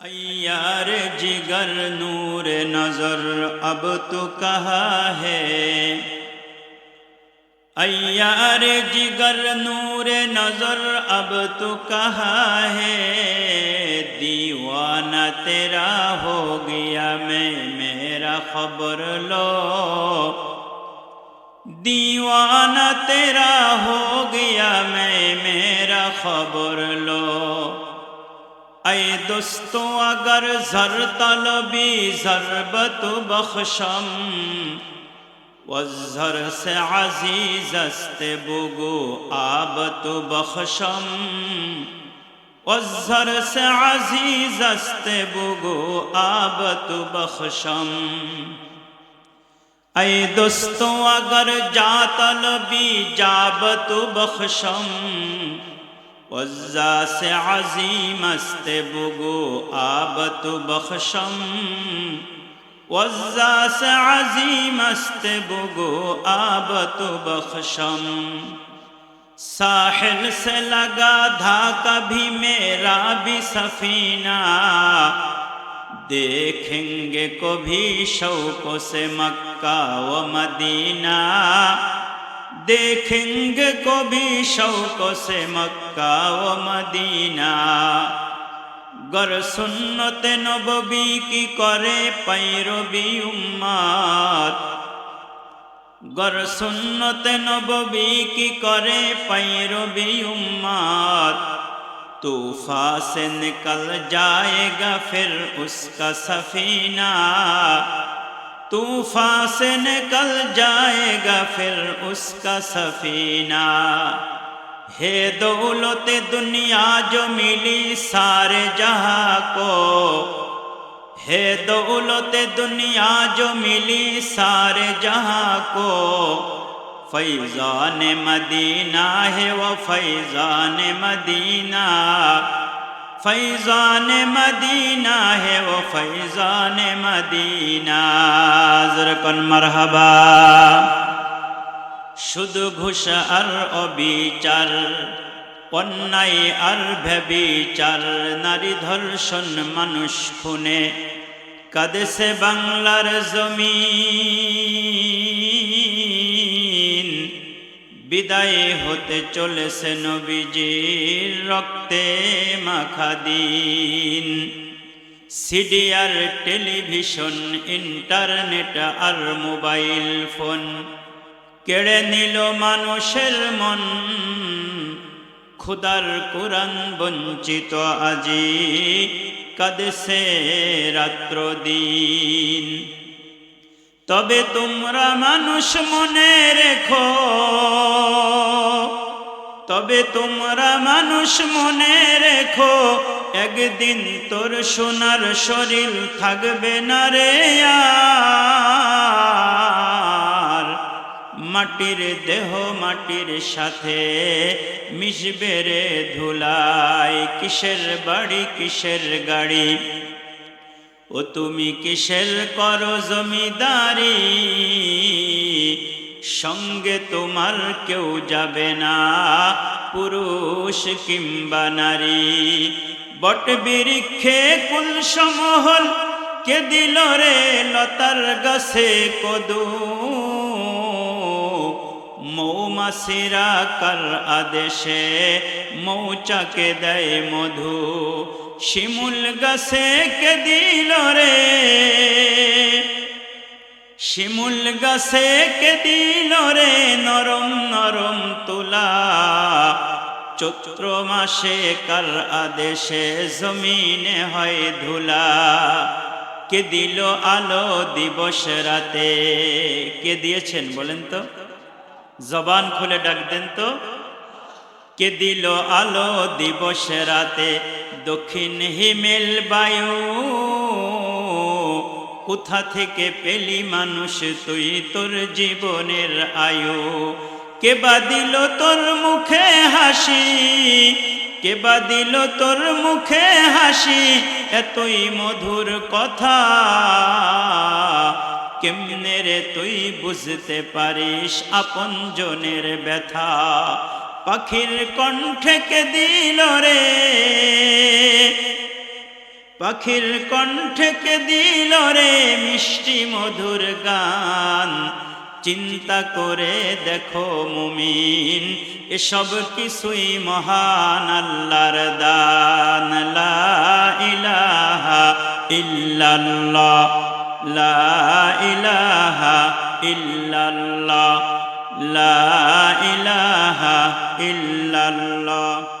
ایار جگر نور نظر اب تو کہا ہے ایار جگر نور نظر اب تو کہا ہے دیوانہ تیرا ہو گیا میں میرا خبر لو دیوانہ تیرا ہو گیا میں میرا خبر لو اے دوستو اگر زر طلبی ضربت بخشم والزر سے عزیز است بگو آبت بخشم والزر سے عزیز است بگو آبت بخشم اے دوستو اگر جا طلبی جابت بخشم عزا سے عظیم است بگو آبت بخشم. وزا سے عظیم است بگو آبت بخشم. ساحل سے لگا تھا کبھی میرا بھی سفینہ. دیکھیں گے کبھی شوق سے مکہ و مدینہ. دیکھیں گے کو بھی شوق سے مکہ و مدینہ گر سنت نبوی کی کرے پیروی امت گر سنت نبوی کی کرے پیروی امت طوفان سے نکل جائے گا پھر اس کا سفینہ तूफा से निकल जाएगा फिर उसका सफीना। हे दौलत दुनिया जो मिली सारे जहाँ को। हे दौलत दुनिया जो मिली सारे जहाँ को। फैजान मदीना है वो फैजान मदीना। فیضان مدینہ ہے وہ فیضان مدینہ زرکن مرحبا শুধু ঘুষ আর অবিচার অন্যায় আর ভেবিচার নারী ধর্ষণ মানুষ খুনে কাদেশে বাংলার জমি বিদায় হতে চলেছে নবীজির রক্তে মাখা দিন। সিডিআর টেলিভিশন, ইন্টারনেট আর মোবাইল ফোন কেড়ে নিল মানুষের মন। খুদার কোরআন বঞ্চিত আজি কাদেশে রাত্র দিন তবে তোমরা মানুষ মনে রেখো। তবে তোমরা মানুষ মনে রেখো, একদিন তোর সোনার শরীর থাকবে না রে মাটির দেহ মাটির সাথে মিশবে রে ধুলাই, কিসের বাড়ি কিসের গাড়ি? ও তুমি কিসের করো জমিদারি? সঙ্গে তোমার কেউ যাবে না, পুরুষ কিংবা নারী। বট বিরিক্ষে কুল সমহল কে দিল রে লতার গাছে কদু? মৌমাসিরা কার আদেশে মৌচাকে দেয় মধু? শিমুল গাছে কে দিল রে? শিমুল গাছে কে দিল রে? নরম নরম তুলা। চৈত্র মাসে কার আদেশে জমিনে হয় ধুলা? কে দিল আলো দিবস রাতে? কে দিয়েছেন বলেন তো? জবান খুলে ডাক দেন তো। কে দিল আলো দিবস রাতে? দক্ষিণ হিমেল বায়ু, কোথা থেকে পেলি মানুষ তুই তোর জীবনের আয়ু? কে বা দিল তোর মুখে হাসি কে বা দিল তোর মুখে হাসি? এতই মধুর কথা কেমনে রে তুই বুঝতে পারিস আপন জনের ব্যথা? পাখির কণ্ঠে কে দিল রে? পাখির কণ্ঠকে দিল রে মিষ্টি মধুর গান? চিন্তা করে দেখো মুমিন, এসব কিছুই মহান আল্লাহর দান। লা ইলাহা ইল্লাল্লাহ, লা ইলাহা লা ইলাহা ইল্লাল্লাহ।